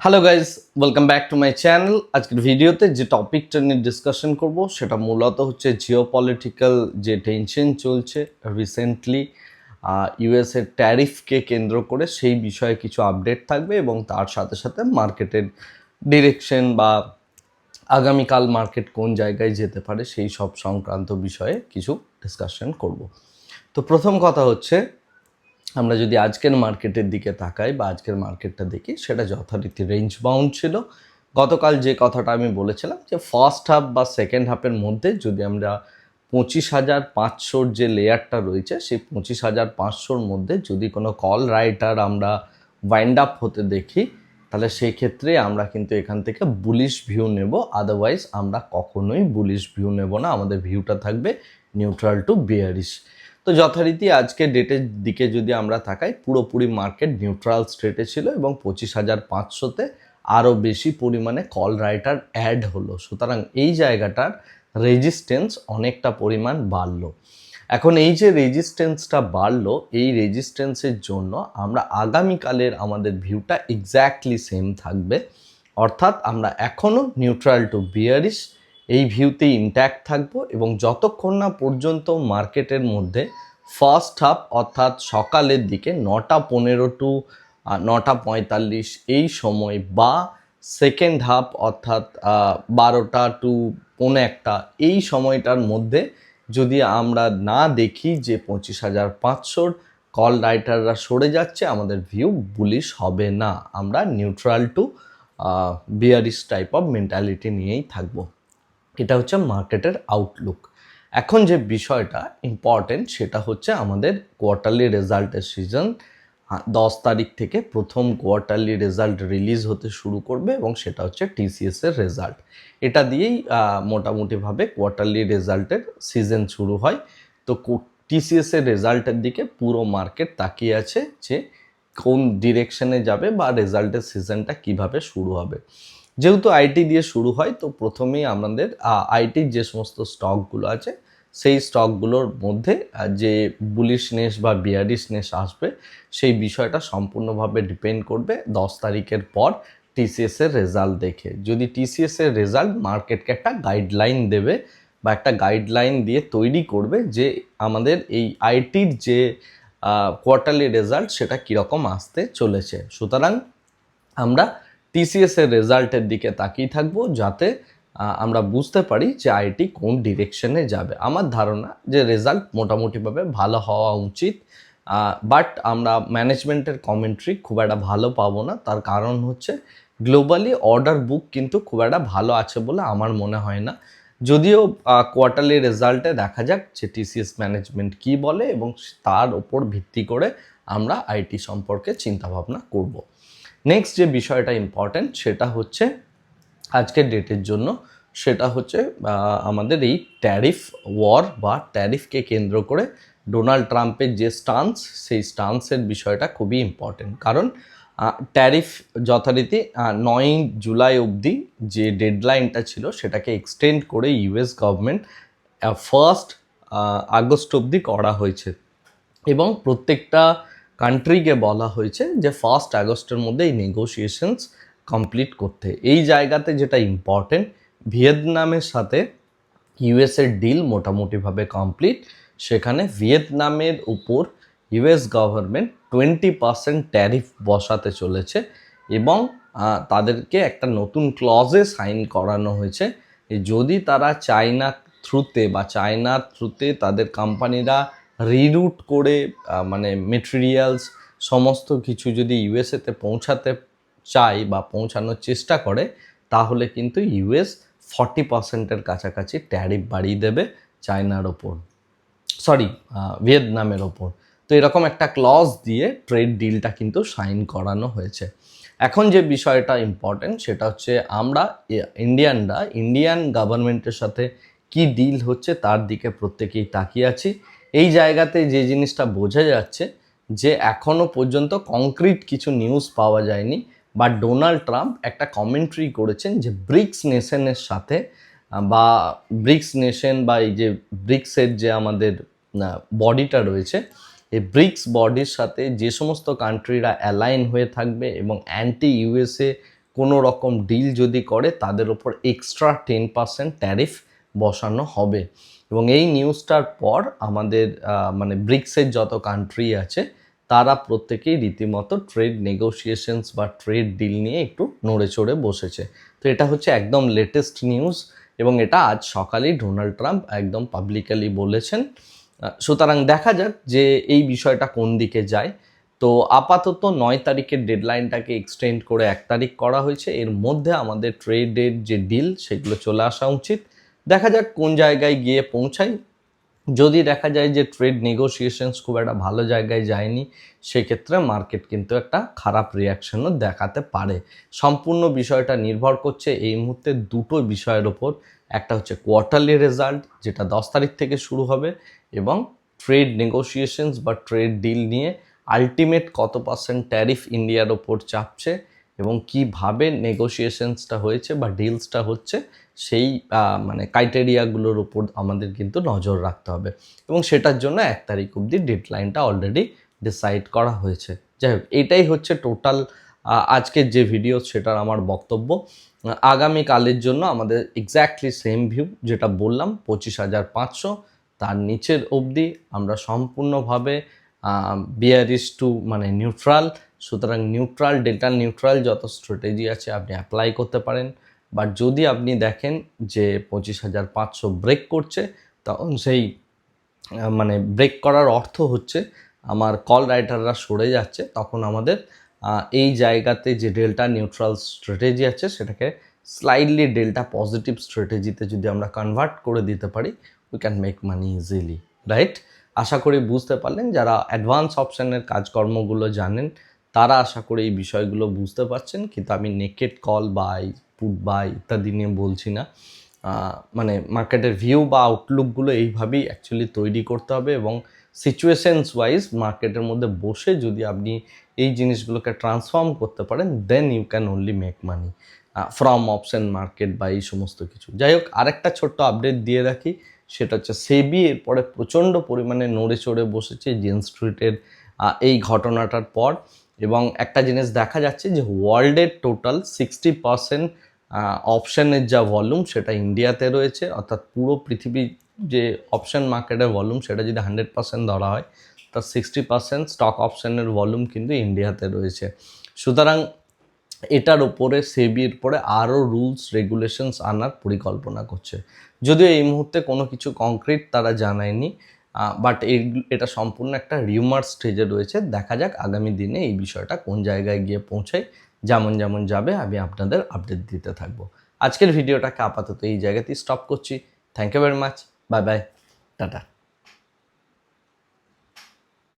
Hello guys welcome back to my channel আজকের ভিডিওতে যে টপিকটা নিয়ে ডিসকাশন করব, সেটা মূলত হচ্ছে জিও পলিটিক্যাল যে টেনশন চলছে রিসেন্টলি ইউএসের ট্যারিফকে কেন্দ্র করে সেই বিষয়ে কিছু আপডেট থাকবে এবং তার সাথে সাথে মার্কেটের ডিরেকশন বা আগামীকাল মার্কেট কোন জায়গায় যেতে পারে সেই সব সংক্রান্ত বিষয়ে কিছু ডিসকাশন করব। তো প্রথম কথা হচ্ছে আমরা যদি আজকের মার্কেটের দিকে তাকাই বা আজকের মার্কেটটা দেখি, সেটা যথারীতি রেঞ্জ বাউন্ড ছিল। গতকাল যে কথাটা আমি বলেছিলাম যে ফার্স্ট হাফ বা সেকেন্ড হাফের মধ্যে যদি আমরা পঁচিশ হাজার পাঁচশোর যে লেয়ারটা রয়েছে, সেই পঁচিশ হাজার পাঁচশোর মধ্যে যদি কোনো কল রাইটার আমরা ওয়াইন্ড আপ হতে দেখি, তাহলে সেই ক্ষেত্রে আমরা কিন্তু এখান থেকে বুলিশ ভিউ নেব। আদারওয়াইজ আমরা কখনোই বুলিশ ভিউ নেব না। আমাদের ভিউটা থাকবে নিউট্রাল টু বিয়ারিশ তো যথারীতি আজকে ডেটের দিকে যদি আমরা তাকাই, পুরোপুরি মার্কেট নিউট্রাল স্টেটে ছিল এবং পঁচিশ হাজার পাঁচশোতে আরও বেশি পরিমাণে কল রাইটার অ্যাড হলো। সুতরাং এই জায়গাটার রেজিস্ট্যান্স অনেকটা পরিমাণ বাড়লো। এখন এই যে রেজিস্ট্যান্সটা বাড়লো, এই রেজিস্ট্যান্সের জন্য আমরা আগামীকালের আমাদের ভিউটা এক্স্যাক্টলি সেম থাকবে। অর্থাৎ আমরা এখনও নিউট্রাল টু বিয়ারিশ এই ভিউতে ইন্ট্যাক্ট থাকব এবং যতক্ষণ না পর্যন্ত মার্কেটের মধ্যে ফার্স্ট হাফ অর্থাৎ সকালের দিকে নটা পনেরো টু নটা পঁয়তাল্লিশ এই সময় বা সেকেন্ড হাফ অর্থাৎ বারোটা টু পৌনে একটা এই সময়টার মধ্যে যদি আমরা না দেখি যে পঁচিশ হাজার পাঁচশোর কল রাইটাররা সরে যাচ্ছে, আমাদের ভিউ বুলিশ হবে না। আমরা neutral to bearish type of mentality নিয়েই থাকব। এটা হচ্ছে মার্কেটের আউটলুক এখন যে বিষয়টা ইম্পর্টেন্ট সেটা হচ্ছে আমাদের কোয়ার্টারলি রেজাল্টের সিজন দশ তারিখ থেকে প্রথম কোয়ার্টারলি রেজাল্ট রিলিজ হতে শুরু করবে এবং সেটা হচ্ছে টিসিএস এর রেজাল্ট এটা দিয়েই মোটামুটিভাবে কোয়ার্টারলি রেজাল্টের সিজন শুরু হয়। তো টিসিএস এর রেজাল্টের দিকে পুরো মার্কেট তাকিয়ে আছে যে কোন ডিরেকশনে যাবে বা রেজাল্টের সিজনটা কীভাবে শুরু হবে। যেহেতু আইটি দিয়ে শুরু হয়, তো প্রথমেই আমাদের আইটির যে সমস্ত স্টকগুলো আছে, সেই স্টকগুলোর মধ্যে যে বুলিশনেস বা বিয়ারিশনেস আসবে, সেই বিষয়টা সম্পূর্ণভাবে ডিপেন্ড করবে দশ তারিখের পর টিসিএস এর রেজাল্ট দেখে। যদি টিসিএস এর রেজাল্ট মার্কেটকে একটা গাইডলাইন দেবে বা একটা গাইডলাইন দিয়ে তৈরি করবে যে আমাদের এই আইটির যে কোয়ার্টারলি রেজাল্ট সেটা কীরকম আসতে চলেছে। সুতরাং আমরা টিসিএস এর রেজাল্টের দিকে তাকিয়ে থাকব যাতে আমরা বুঝতে পারি যে আইটি কোন ডিরেকশনে যাবে। আমার ধারণা যে রেজাল্ট মোটামুটিভাবে ভালো হওয়া উচিত বাট আমরা ম্যানেজমেন্টের কমেন্ট্রি খুব একটা ভালো পাবো না। তার কারণ হচ্ছে গ্লোবালি অর্ডার বুক কিন্তু খুব একটা ভালো আছে বলে আমার মনে হয় না। যদিও কোয়ার্টারলি রেজাল্টে দেখা যাক যে টিসিএস ম্যানেজমেন্ট কি বলে এবং তার ওপর ভিত্তি করে আমরা আইটি সম্পর্কে চিন্তাভাবনা করব। নেক্সট যে বিষয়টা ইম্পর্ট্যান্ট সেটা হচ্ছে আজকের ডেটের জন্য, সেটা হচ্ছে আমাদের এই ট্যারিফ ওয়ার বা ট্যারিফকে কেন্দ্র করে ডোনাল্ড ট্রাম্পের যে স্টান্স সেই স্টান্সের বিষয়টা খুবই ইম্পর্টেন্ট কারণ ট্যারিফ যথারীতি নয় জুলাই অবধি যে ডেডলাইনটা ছিল, সেটাকে এক্সটেন্ড করে ইউএস গভর্নমেন্ট ফার্স্ট আগস্ট অবধি করা হয়েছে। এবং প্রত্যেকটা কান্ট্রিকে বলা হয়েছে যে ফার্স্ট আগস্টের মধ্যে এই নেগোসিয়েশনস কমপ্লিট করতে। এই জায়গাতে যেটা ইম্পর্টেন্ট ভিয়েতনামের সাথে ইউএসের ডিল মোটামুটিভাবে কমপ্লিট সেখানে ভিয়েতনামের উপর US government twenty percent tariff বসাতে চলেছে এবং তাদেরকে একটা নতুন ক্লজে সাইন করানো হয়েছে যদি তারা চায়না থ্রুতে বা চায়নার থ্রুতে তাদের কোম্পানিরা রিরুট করে মানে মেটেরিয়ালস সমস্ত কিছু যদি ইউএসএতে পৌঁছাতে চায় বা পৌঁছানোর চেষ্টা করে, তাহলে কিন্তু ইউএস ফর্টি পার্সেন্টের কাছাকাছি ট্যারিফ বাড়িয়ে দেবে চায়নার ওপর। সরি ভিয়েতনামের ওপর। তো এরকম একটা ক্লজ দিয়ে ট্রেড ডিলটা কিন্তু সাইন করানো হয়েছে। এখন যে বিষয়টা ইম্পর্টেন্ট সেটা হচ্ছে আমরা ইন্ডিয়ানরা ইন্ডিয়ান গভর্নমেন্টের সাথে কি ডিল হচ্ছে তার দিকে প্রত্যেকেই তাকিয়ে আছি। এই জায়গাতে যে জিনিসটা বোঝা যাচ্ছে যে এখনও পর্যন্ত কংক্রিট কিছু নিউজ পাওয়া যায়নি বা ডোনাল্ড ট্রাম্প একটা কমেন্ট্রি করেছেন যে ব্রিক্স নেশনের সাথে বা ব্রিক্স নেশন বা এই যে ব্রিক্সের যে আমাদের বডিটা রয়েছে, এই ব্রিক্স বডির সাথে যে সমস্ত কান্ট্রিরা অ্যালাইন হয়ে থাকবে এবং অ্যান্টি ইউএসএ কোনো রকম ডিল যদি করে, তাদের ওপর এক্সট্রা টেন পার্সেন্ট ট্যারিফ বসানো হবে। এবং এই নিউজটার পর আমাদের মানে ব্রিক্সের যত কান্ট্রি আছে, তারা প্রত্যেকেই রীতিমতো ট্রেড নেগোসিয়েশনস বা ট্রেড ডিল নিয়ে একটু নড়ে চড়ে বসেছে। তো এটা হচ্ছে একদম লেটেস্ট নিউজ এবং এটা আজ সকালেই ডোনাল্ড ট্রাম্প একদম পাবলিকালি বলেছেন। সুতরাং দেখা যাক যে এই বিষয়টা কোন দিকে যায়। তো আপাতত নয় তারিখের ডেডলাইনটাকে এক্সটেন্ড করে এক তারিখ করা হয়েছে। এর মধ্যে আমাদের ট্রেডের যে ডিল সেগুলো চলে আসা উচিত। দেখা যাক কোন জায়গায় গিয়ে পৌঁছাই। যদি দেখা যায় যে ট্রেড নেগোসিয়েশনস খুব একটা ভালো জায়গায় যায়নি, সেক্ষেত্রে মার্কেট কিন্তু একটা খারাপ রিয়াকশনও দেখাতে পারে। সম্পূর্ণ বিষয়টা নির্ভর করছে এই মুহূর্তে দুটো বিষয়ের ওপর। একটা হচ্ছে কোয়ার্টারলি রেজাল্ট যেটা দশ তারিখ থেকে শুরু হবে, এবং ট্রেড নেগোসিয়েশনস বা ট্রেড ডিল নিয়ে আলটিমেট কত পার্সেন্ট ট্যারিফ ইন্ডিয়ার ওপর চাপছে এবং কীভাবে নেগোসিয়েশনসটা হয়েছে বা ডিলসটা হচ্ছে সেই মানে ক্রাইটেরিয়াগুলোর উপর আমাদের কিন্তু নজর রাখতে হবে। এবং সেটার জন্য এক তারিখ অবধি ডেডলাইনটা অলরেডি ডিসাইড করা হয়েছে। যাই হোক, এটাই হচ্ছে টোটাল আজকের যে ভিডিও সেটার আমার বক্তব্য। আগামীকালের জন্য আমাদের এক্স্যাক্টলি সেম ভিউ যেটা বললাম, পঁচিশ হাজার পাঁচশো। তার নিচের অবধি আমরা সম্পূর্ণভাবে বিয়ারিস টু মানে নিউট্রাল সুতরাং নিউট্রাল ডেটা নিউট্রাল যত স্ট্র্যাটেজি আছে আপনি অ্যাপ্লাই করতে পারেন। বাট যদি আপনি দেখেন যে পঁচিশ হাজার পাঁচশো ব্রেক করছে, তখন সেই মানে ব্রেক করার অর্থ হচ্ছে আমার কল রাইটাররা সরে যাচ্ছে, তখন আমাদের এই জায়গাতে যে ডেল্টা নিউট্রাল স্ট্র্যাটেজি আছে, সেটাকে স্লাইডলি ডেল্টা পজিটিভ স্ট্র্যাটেজিতে যদি আমরা কনভার্ট করে দিতে পারি we can make money easily right আশা করি বুঝতে পারলেন। যারা অ্যাডভান্স অপশানের কাজকর্মগুলো জানেন তারা আশা করি এই বিষয়গুলো বুঝতে পারছেন, কিন্তু আমি naked call buy put buy ইত্যাদি নিয়ে বলছি না। মানে মার্কেটের ভিউ বা আউটলুকগুলো এইভাবেই অ্যাকচুয়ালি তৈরি করতে হবে এবং সিচুয়েশনস ওয়াইজ মার্কেটের মধ্যে বসে যদি আপনি এই জিনিসগুলোকে ট্রান্সফর্ম করতে পারেন then you can only make money from option market বা এই সমস্ত কিছু। যাই হোক, আরেকটা ছোট্ট আপডেট দিয়ে রাখি, সেটা হচ্ছে সেবি এরপরে প্রচণ্ড পরিমাণে নড়ে চড়ে বসেছে জেন স্ট্রিটের এই ঘটনাটার পর। এবং একটা জিনিস দেখা যাচ্ছে যে ওয়ার্ল্ডের টোটাল সিক্সটি পার্সেন্ট অপশানের যা ভলিউম সেটা ইন্ডিয়াতে রয়েছে। অর্থাৎ পুরো পৃথিবীর যে অপশান মার্কেটের ভলিউম সেটা যদি হান্ড্রেড পার্সেন্ট ধরা হয়, তার সিক্সটি পার্সেন্ট স্টক অপশানের ভলিউম কিন্তু ইন্ডিয়াতে রয়েছে। সুতরাং এটার উপরে, সেবির পরে আরও রুলস রেগুলেশনস আনার পরিকল্পনা করছে। যদিও এই মুহূর্তে কোনো কিছু কংক্রিট তারা জানায়নি বাট এই এটা সম্পূর্ণ একটা রিউমার স্টেজে রয়েছে। দেখা যাক আগামী দিনে এই বিষয়টা কোন জায়গায় গিয়ে পৌঁছায়, যেমন যেমন যাবে, আমি আপনাদের আপডেট দিতে থাকব। আজকের ভিডিওটাকে আপাতত এই জায়গাতেই স্টপ করছি। Thank you very much bye bye tata.